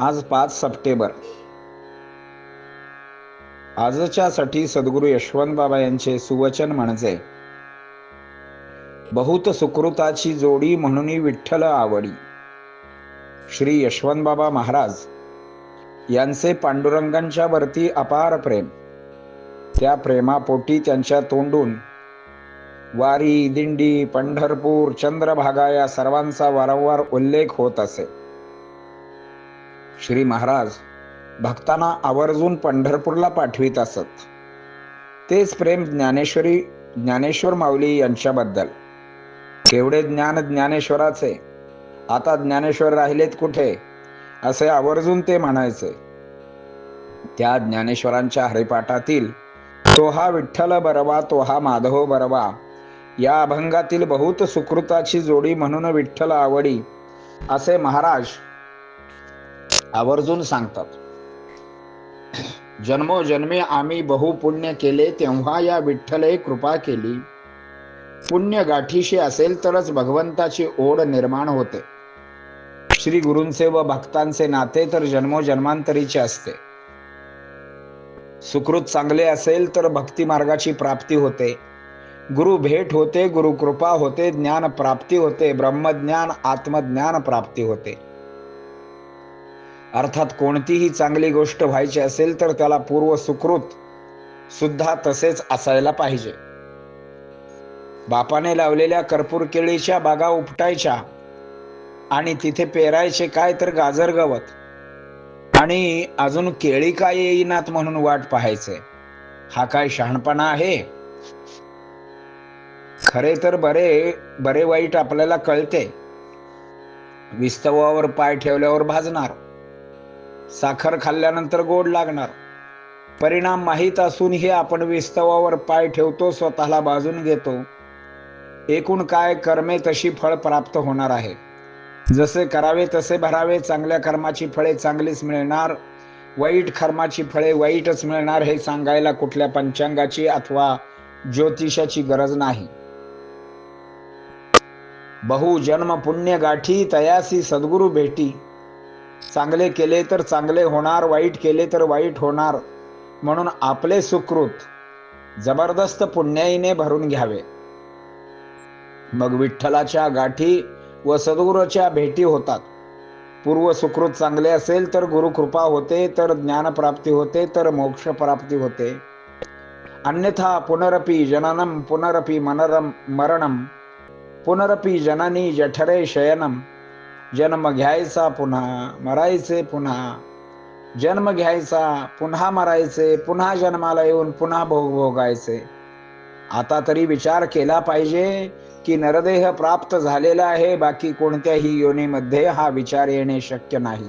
आज पाच सप्टेंबर. आजच्यासाठी सद्गुरू यशवंत बाबा यांचे सुवचन म्हणजे बहुत सुकृताची जोडी म्हणून विठ्ठल आवडी. श्री यशवंत बाबा महाराज यांचे पांडुरंगांच्या वरती अपार प्रेम. त्या प्रेमापोटी त्यांच्या तोंडून वारी दिंडी पंढरपूर चंद्रभागा या सर्वांचा वारंवार उल्लेख होत असे. श्री महाराज भक्तांना आवर्जून पंढरपूरला पाठवित असत. तेच प्रेम ज्ञानेश्वरी ज्ञानेश्वर माऊली यांच्याबद्दल. केवढे ज्ञान ज्ञानेश्वराचे. आता ज्ञानेश्वर राहिलेत कुठे? असे आवर्जून ते म्हणायचे. त्या ज्ञानेश्वरांच्या हरिपाठातील तो हा विठ्ठल बरवा तो हा माधव बरवा. या अभंगातील बहुत सुकृताची जोडी म्हणून विठ्ठल आवडी. असे महाराज आवर्जून सांगतात. जन्मोजन्मी आम्ही बहु पुण्य केले तेव्हा या विठ्ठले कृपा केली. पुण्य गाठीशी असेल तरच भगवंताची ओढ निर्माण होते. श्री गुरूंचे व भक्तांचे नाते तर जन्मोजन्मांतरीचे असते. सुकृत चांगले असेल तर भक्ती मार्गाची प्राप्ती होते. गुरु भेट होते गुरु कृपा होते ज्ञान प्राप्ती होते ब्रह्मज्ञान आत्मज्ञान प्राप्ती होते. अर्थात कोणतीही चांगली गोष्ट व्हायची असेल तर त्याला पूर्व सुकृत सुद्धा तसेच असायला पाहिजे. बापाने लावलेल्या कर्पूर केळीच्या बागा उपटायच्या आणि तिथे पेरायचे काय तर गाजर गवत. आणि अजून केळी काय येईनात म्हणून वाट पाहायचे. हा काय शहाणपणा आहे? खरे तर बरे बरे वाईट आपल्याला कळते. विस्तवावर पाय ठेवल्यावर भाजणार. साखर खाल्ल्यानंतर गोड लागणार. परिणाम माहीत असूनही आपण विस्तवावर पाय ठेवतो स्वतःला बाजून घेतो. एकूण काय कर्मे तशी फळ प्राप्त होणार आहे. जसे करावे तसे भरावे चांगल्या कर्माची फळे चांगलीच मिळणार वाईट कर्माची फळे वाईटच मिळणार हे सांगायला कुठल्या पंचांगाची अथवा ज्योतिषाची गरज नाही. बहु जन्म पुण्य गाठी तयासी सद्गुरु भेटी. चांगले केले तर चांगले होणार वाईट केले तर वाईट होणार. म्हणून आपले सुकृत जबरदस्त पुण्याईने भरून घ्यावे. मग विठ्ठलाच्या गाठी व सद्गुरूच्या भेटी होतात. पूर्व सुकृत चांगले असेल तर गुरुकृपा होते तर ज्ञानप्राप्ती होते तर मोक्ष प्राप्ती होते. अन्यथा पुनरपी जननम पुनरपी मनरम मरणम पुनरपी जननी जठरे शयनम जन्म घ्यायचा पुन्हा मरायचे पुन्हा. जन्म घ्यायचा पुन्हा मरायचे पुन्हा जन्माला येऊन पुन्हा भोग भोगायचे. आता तरी विचार केला पाहिजे की नरदेह प्राप्त झालेला आहे बाकी कोणत्याही योनीमध्ये हा विचार येणे शक्य नाही.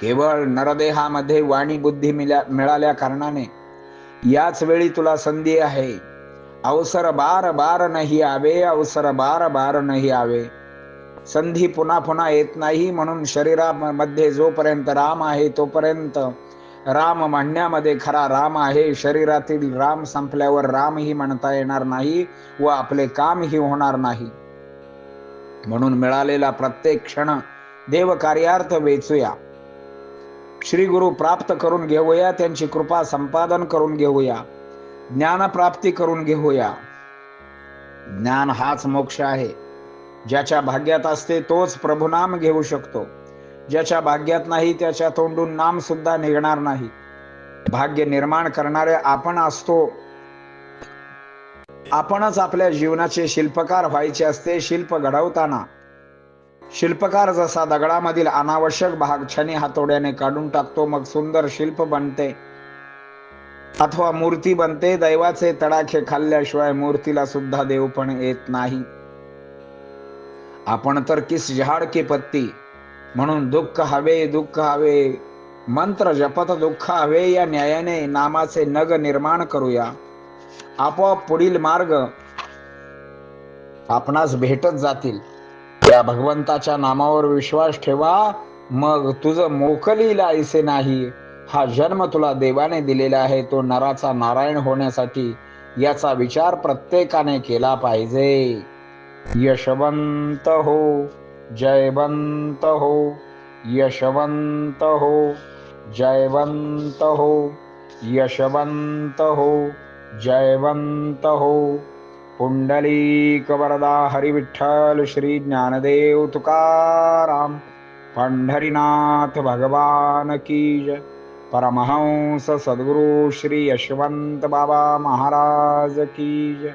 केवळ नरदेहामध्ये वाणी बुद्धी मिळाल्या कारणाने. याच वेळी तुला संधी आहे. अवसर बार बार नाही आवे अवसर बार बार नाही आवे. संधी पुन्हा पुन्हा येत नाही म्हणून शरीरामध्ये जोपर्यंत राम आहे तोपर्यंत राम म्हणण्यामध्ये खरा राम आहे. शरीरातील राम संपल्यावर रामही म्हणता येणार नाही व आपले कामही होणार नाही. म्हणून मिळालेला प्रत्येक क्षण देव कार्यार्थ वेचूया. श्री गुरु प्राप्त करून घेऊया त्यांची कृपा संपादन करून घेऊया ज्ञान प्राप्ती करून घेऊया. ज्ञान हाच मोक्ष आहे. ज्याच्या भाग्यात असते तोच प्रभुनाम घेऊ शकतो. ज्याच्या भाग्यात नाही त्याच्या तोंडून नाम सुद्धा निघणार नाही. भाग्य निर्माण करणारे आपण असतो. आपणच आपल्या जीवनाचे शिल्पकार व्हायचे असते शिल्प घडवताना. शिल्पकार जसा दगडामधील अनावश्यक भाग छनी हातोड्याने काढून टाकतो मग सुंदर शिल्प बनते. अथवा मूर्ती बनते दैवाचे तडाखे खाल्ल्याशिवाय मूर्तीला सुद्धा देवपण येत नाही. आपण तर किस झाड की पत्ती? म्हणून दुःख हवे दुःख हवे. मंत्र जपत दुःख हवे या न्यायाने नामाचे नग निर्माण करूया. आपोआप पुढील मार्ग आपणास भेटत जातील. त्या भगवंताच्या नामावर विश्वास ठेवा. मग तुझं मोकलीला ऐसे नाही. हा जन्म तुला देवाने दिलेला आहे. तो नराचा नारायण होण्यासाठी याचा विचार प्रत्येकाने केला पाहिजे. यशवंत हो जयवंत हो यशवंत हो जयवंत हो यशवंत हो जयवंत हो पुंडलीक वरदा हरिविठ्ठल श्री ज्ञानदेव तुकाराम पंढरीनाथ भगवान की जय। परमहंस सद्गुरु श्री यशवंत बाबा महाराज की जय।